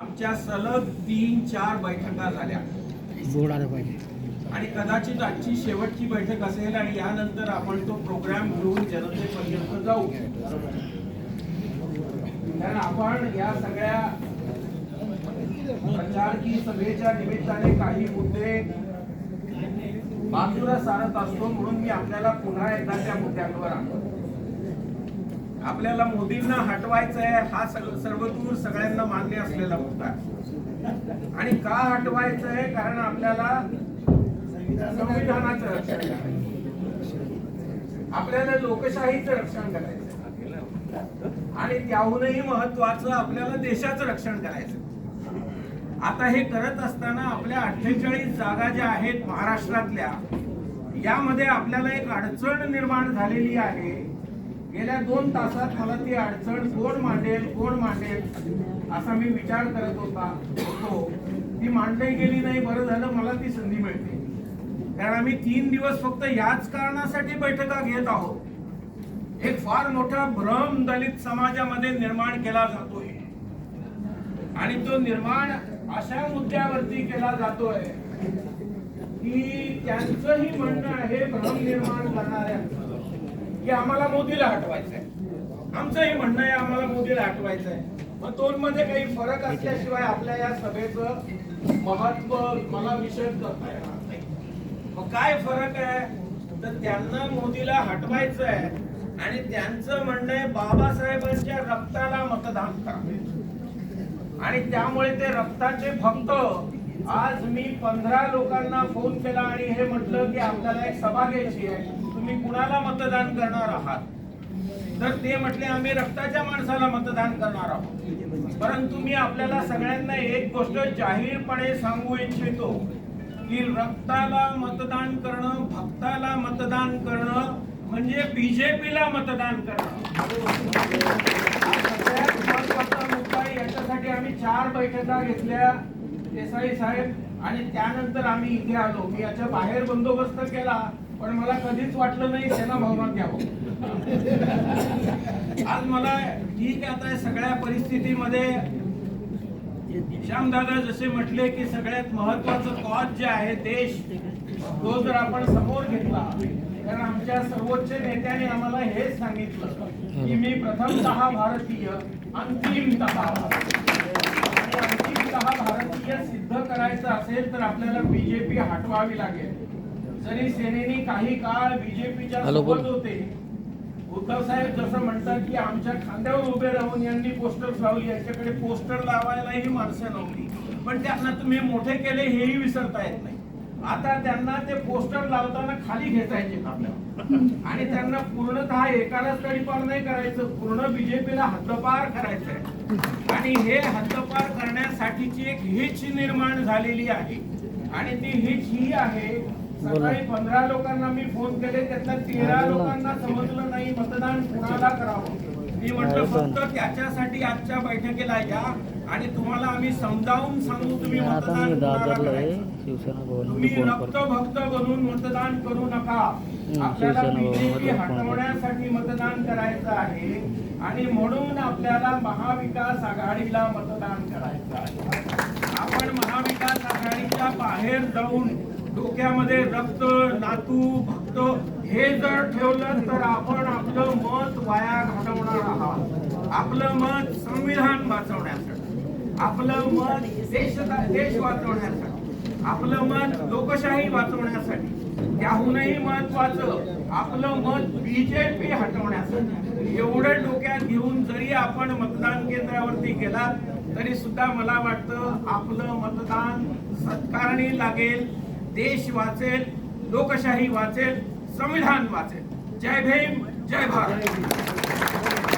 आमच्या सलग तीन चार बैठका झाल्या. आणि कदाचित आजची शेवटची बैठक असेल आणि यानंतर आपण तो प्रोग्राम घेऊन जनतेपर्यंत जाऊ. कारण आपण या सगळ्या प्रचार की सभेच्या निमित्ताने काही मुद्दे बाजूला सारत असतो म्हणून मी आपल्याला पुन्हा एकदा त्या मुद्द्यांवर आणतो. आपल्याला मोदींना हटवायचं आहे हा सर्वदूर सगळ्यांना मान्य असलेला मुद्दा आणि का हटवायचं आहे कारण आपल्याला संविधानाचं रक्षण करायचं आपल्याला लोकशाहीचं रक्षण करायचं आणि त्याहूनही महत्वाचं आपल्याला देशाचं रक्षण करायचं आता हे करत असताना आपल्या अठ्ठेचाळीस जागा ज्या आहेत महाराष्ट्रातल्या यामध्ये आपल्याला एक अडचण निर्माण झालेली आहे. गेल्या दोन तासात मला ती अडचण कोण मांडेल कोण मांडेल असा मी विचार करत होता होतो. ती मांडली गेली नाही बरं झालं मला ती संधी मिळते. कारण आम्ही तीन दिवस फक्त याच कारणासाठी बैठका घेत आहोत. एक फार मोठा भ्रम दलित समाजामध्ये निर्माण केला जातोय. आणि तो निर्माण अशा मुद्द्यावरती केला जातोय की त्यांचंही म्हणणं आहे भ्रम निर्माण करणाऱ्यांचं. की आम्हाला मोदीला हटवायचंय. आमचंही म्हणणं आहे आम्हाला मोदीला हटवायचंय. मग दोन मध्ये काही फरक असल्याशिवाय आपल्या या सभेचं महत्त्व मला विषय करता येणार नाही. मग काय फरक आहे? तर त्यांना मोदीला हटवायचं आहे आणि त्यांचं म्हणणं आहे बाबासाहेबांच्या रक्ताला मतदान करा आणि त्यामुळे ते रक्ताचे भक्त. आज मी पंधरा लोकांना फोन केला आणि हे म्हटलं की आपल्याला एक सभा घ्यायची आहे. तुम्ही कुणाला मतदान करणार आहात? तर ते म्हटले आम्ही रक्ताच्या माणसाला मतदान करणार आहोत. परंतु मी आपल्याला सगळ्यांना एक गोष्ट जाहीरपणे सांगू इच्छितो की रक्ताला मतदान करणं भक्ताला मतदान करणं म्हणजे बीजेपीला मतदान करणं. मुद्दा याच्यासाठी आम्ही चार बैठका घेतल्या देसाई साहेब आणि त्यानंतर आम्ही इथे आलो. मी याच्या बाहेर बंदोबस्त केला. पण मला कधीच वाटलं नाही सेना भवनात घ्यावं. आज मला ठीक आहे आता सगळ्या परिस्थितीमध्ये श्यामदादा जसे म्हटले की सगळ्यात महत्वाचं कॉज जे आहे देश तो जर आपण समोर घेतला कारण आमच्या सर्वोच्च नेत्याने आम्हाला हेच सांगितलं की मी प्रथमतः भारतीय अंतिमतः भारतीय. अंतिमतः भारतीय सिद्ध करायचं असेल तर आपल्याला बीजेपी हटवावी लागेल. जरी सेनेने काही काळ बीजेपीच्या. सोबत होते उद्धव साहेब जसं म्हणतात की आमच्या खांद्यावर उभे राहून यांनी पोस्टर लावली यांच्याकडे पोस्टर लावायलाही माणसं नव्हती. पण त्यांना तुम्ही मोठे केले हेही विसरता येत नाही. आता त्यांना ते पोस्टर लावताना खाली घेतायचे आपल्याला आणि त्यांना पूर्णतः एकालाच तडीपार नाही करायचं पूर्ण बीजेपीला हद्दपार करायचंय आणि हे हद्दपार करण्यासाठीची एक हिच निर्माण झालेली आहे. आणि ती हिच ही आहे सकाळी पंधरा लोकांना मी फोन केले त्यातल्या तेरा लोकांना समजलं नाही मतदान कुणाला करावं? मी म्हटलं फक्त त्याच्यासाठी आजच्या बैठकीला या आणि तुम्हाला आम्ही समजावून सांगू तुम्ही मतदान कुणाला करायचं. तुम्ही रक्त भक्त बनून मतदान करू नका. आपल्याला बीजेपी. हटवण्यासाठी मतदान करायचं आहे आणि म्हणून आपल्याला महाविकास आघाडीला मतदान करायचं आहे. आपण महाविकास आघाडीच्या बाहेर जाऊन डोक्यामध्ये रक्त नातू भक्त हे जर ठेवलं तर आपण आपलं मत वाया घालवणार आहात. आपलं मत संविधान वाचवण्यासाठी. आपलं मत देश देश वाचवण्यासाठी. आपलं मत लोकशाही वाचवण्यासाठी. त्याहूनही महत्वाचं आपलं मत बीजेपी हटवण्यासाठी. एवढं डोक्यात घेऊन जरी आपण मतदान केंद्रावरती गेलात तरी सुद्धा मला वाटतं आपलं मतदान सत्कारणी लागेल. देश वाचेल लोकशाही वाचेल संविधान वाचेल. जय भीम जय भारत.